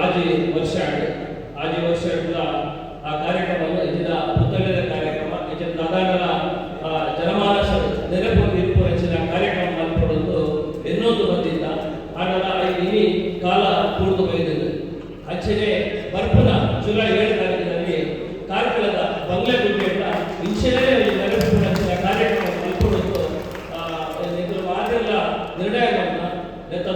ಆಜಿ ವರ್ಷ ಆಡು ಆಜಿ ವರ್ಷ ಆಡುವ ಆ ಇದರ ಪುತ್ತಳದ ಕಾರ್ಯಕ್ರಮ ಹೆಚ್ಚಿನ ದಾದಾಗಲ ಜನಮಾನಸ ನೆನಪು ನಿರೂಪ ಹೆಚ್ಚಿನ ಕಾರ್ಯಕ್ರಮ ಮಲ್ಪಡೋದು ಎನ್ನೊಂದು ಬಂದಿದ್ದ. ಆಡಲ ಇಡೀ ಕಾಲ ಪೂರ್ತಿ ಬೈದಿದೆ ಅಂಚನೆ ಬರ್ಪುನ ಜುಲೈ ಏಳು ತಾರೀಕಿನಲ್ಲಿ ಕಾರ್ಕಳದ ಬಂಗ್ಲೆ ಗುಡ್ಡೆಯಿಂದ ಇಂಚನೇ ನೆನಪು ಹೆಚ್ಚಿನ ಕಾರ್ಯಕ್ರಮ ಮಲ್ಪಡೋದು ಇದು ಮಾತೆಲ್ಲ ನಿರ್ಣಯವನ್ನು ನೆತ್ತ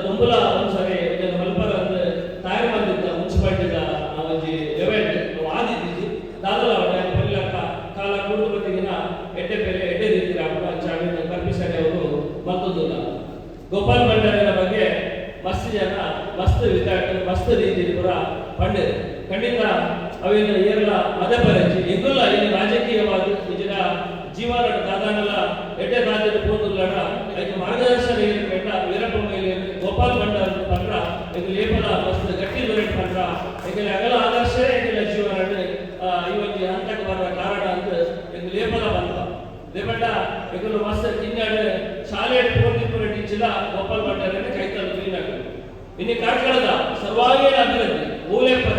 ಮಸ್ತ್ ವಿದ್ಯಾರ್ಥಿ ಮಸ್ತ್ ರೀತಿಯಲ್ಲಿ ಪುರ ಪಂಡಿರು ಖಂಡಿತ ಅವಿನ ಏರಲ ಮದ ಬರಚಿ ಎಗುಲ್ಲ ಇಲ್ಲಿ ರಾಜಕೀಯವಾದ ಇದರ ಜೀವನ ದಾದಾನಲ್ಲ ಎಡ್ಡೆ ದಾದ ಪೋದುಲ್ಲಡ ಐದು ಮಾರ್ಗದರ್ಶನ ಏನು ಬೇಡ ವೀರಪ್ಪ ಮೇಲೆ ಗೋಪಾಲ್ ಭಂಡಾರ ಪಂಡ್ರ ಇದು ಲೇಪಲ ಮಸ್ತ್ ಗಟ್ಟಿ ದೊರೆಟ್ ಪಂಡ್ರ ಈಗ ಅಗಲ ಆದರ್ಶ ಈಗ ಜೀವನ ಇವತ್ತು ಹಂತಕ್ಕೆ ಬರುವ ಕಾರಣ ಅಂತ ಇದು ಲೇಪಲ ಬಂದ ಲೇಪಂಡ ಇವರು ಮಸ್ತ್ ಕಿನ್ನಾಡು ಶಾಲೆ ಪೋದಿಪುರ ಟೀಚಿಲ ಗೋಪಾಲ್ ಭಂಡಾರನ ಕೈತಲು ಕ್ಲೀನ್ ಇನ್ನು ಕಾರ್ಕಳದ ಸರ್ವಾಂಗೀಣ ಅಭಿವೃದ್ಧಿ ಮೂಲೆ ಪರ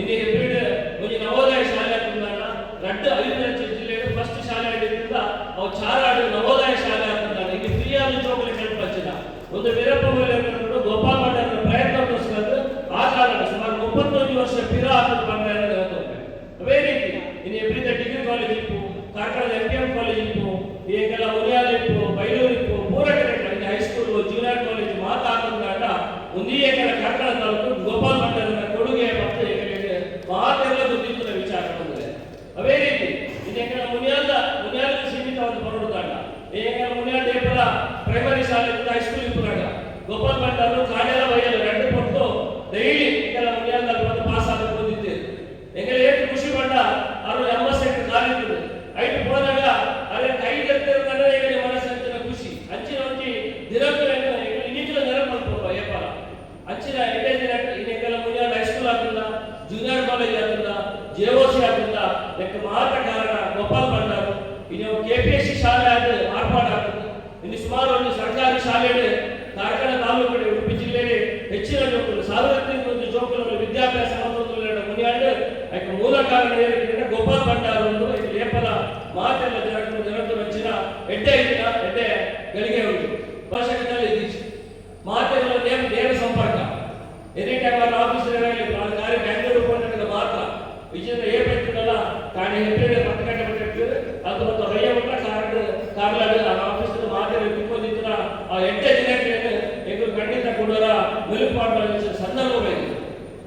ಇನ್ನು ಎಬ್ರಿಡ್ ಒಂದು ನವೋದಯ ಶಾಲೆ ಅಂತಂದಾಗ ರಡ್ಡ ಐದು ಜಿಲ್ಲೆಯ ಫಸ್ಟ್ ಶಾಲೆ ಆಗಿದ್ದರಿಂದ ಅವು ಚಾರಾಡಿ ನವೋದಯ ಶಾಲೆ ಅಂತಂದಾಗ ಇಲ್ಲಿ ಫ್ರೀಯಾದ ಜೋಗಲಿ ಕಲ್ಪಿಸಿದ ಒಂದು ವೀರಪ್ಪ ಮೊಯ್ಲಿ ಕರ್ಕೊಂಡು ಗೋಪಾಲ್ ಪ್ರಯತ್ನ ಪ್ರಯತ್ನ ಆ ಕಾರಣ ಸುಮಾರು ಮುಪ್ಪತ್ತೊಂದು ವರ್ಷ ಪಿರ ಹಾಕಲು ಬಂದ ಅವೇ ರೀತಿ ಇನ್ನು ಎಬ್ರಿದ ಡಿಗ್ರಿ ಕಾಲೇಜ್ ಇತ್ತು, ಕಾರ್ಕಳದ ಎಂ ಪಿ ಎಂ ಕಾಲೇಜ್ ಇತ್ತು, ಈಗೆಲ್ಲ ಉರಿಯಾಲ ಇತ್ತು, ಬೈಲೂರು ಇತ್ತು ಮೂರನೇ ಹೈಸ್ಕೂಲ್ ಜೂನಿಯರ್ ಕಾಲೇಜ್ ಮಾತಾಡೋದಾಟ ಒಂದೇ ಕಡೆ ಕಾರ್ಕಳ ತಾಲೂಕು ಇನ್ನು ಕೆಪಿಎಸ್ಸಿ ಶಾಲೆ ಆದರೆ ಮಾರ್ಪಾಡು ಆಗ್ತದೆ ಇನ್ನು ಸುಮಾರು ಒಂದು ಸರ್ಕಾರಿ ಶಾಲೆ ಕಾರ್ಕಳ ತಾಲೂಕು ಉಡುಪಿ ಜಿಲ್ಲೆಯಲ್ಲಿ ಹೆಚ್ಚಿನ ಜೋಕುಲು ಸಾವಿರಕ್ಕಿಂತ ಒಂದು ಜೋಕುಲ ವಿದ್ಯಾಭ್ಯಾಸ ಮತ್ತೊಂದು ಮುನಿಯಾಡು ಅದಕ್ಕೆ ಮೂಲ ಕಾರಣ ಏನಂದ್ರೆ ಗೋಪಾಲ್ ಭಂಡಾರ ಒಂದು ಇದು ಲೇಪದ ಮಾತೆಲ್ಲ ಜನರು ಜನರು ಹೆಚ್ಚಿನ ಹೆಡ್ಡೆ ಇದ್ದಿನ ಎಡ್ಡೆ ಗಳಿಗೆ ಉಂಟು ಭಾಷೆಗಳಲ್ಲಿ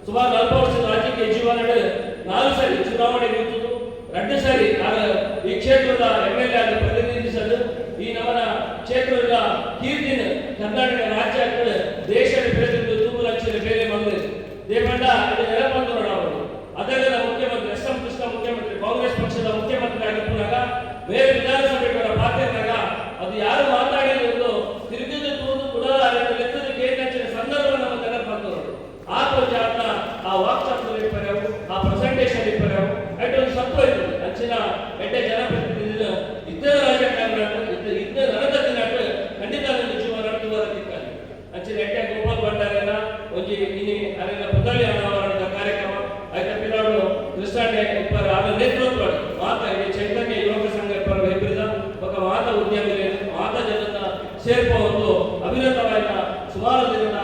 ಸುಮಾರು ನಲವತ್ತು ವರ್ಷದ ರಾಜಕೀಯ ಜೀವನ ನಾಲ್ಕು ಸರಿ ಚುನಾವಣೆ ನಿಂತದ್ದು. ಎರಡು ಸರಿ ಈ ಕ್ಷೇತ್ರದ ಎಂ ಎಲ್ ಎ ಆಗಿ ಪ್ರತಿನಿಧಿಸಲು ಈ ನಮ್ಮ ಕ್ಷೇತ್ರದ ಕೀರ್ತಿನ ಕರ್ನಾಟಕ ರಾಜ್ಯ ದೇಶದ ಬೆಳೆದಿದ್ದು ತೂಗು ಲಕ್ಷದ ಬೇರೆ ಬಂದಿದೆ. ದೇವಣ್ಣ ಇದು ನೆಲಬಂದು ಅವರು. ಅದರಿಂದ ಮುಖ್ಯಮಂತ್ರಿ ಎಸ್ ಎಂ ಕೃಷ್ಣ ಮುಖ್ಯಮಂತ್ರಿ, ಕಾಂಗ್ರೆಸ್ ಪಕ್ಷದ ಮುಖ್ಯಮಂತ್ರಿ ಆಗಿದ್ದಾಗ ಬೇರೆ ವಿಧಾನಸಭೆಗಳ ಕೃಷ್ಣಾಟೆ ಇಬ್ಬರು ಆದ ನೇತೃತ್ವ ಮಾತ ಈ ಚೈತನ್ಯ ಯುವಕ ಸಂಘ ಇಬ್ಬರು ಹೆಬ್ಬರಿದ ಒಬ್ಬ ಮಾತ ಉದ್ಯಮಿ ಮಾತ ಜನದ ಸೇರ್ಪವನ್ನು ಅವಿರತವಾದ ಸುಮಾರು ದಿನದ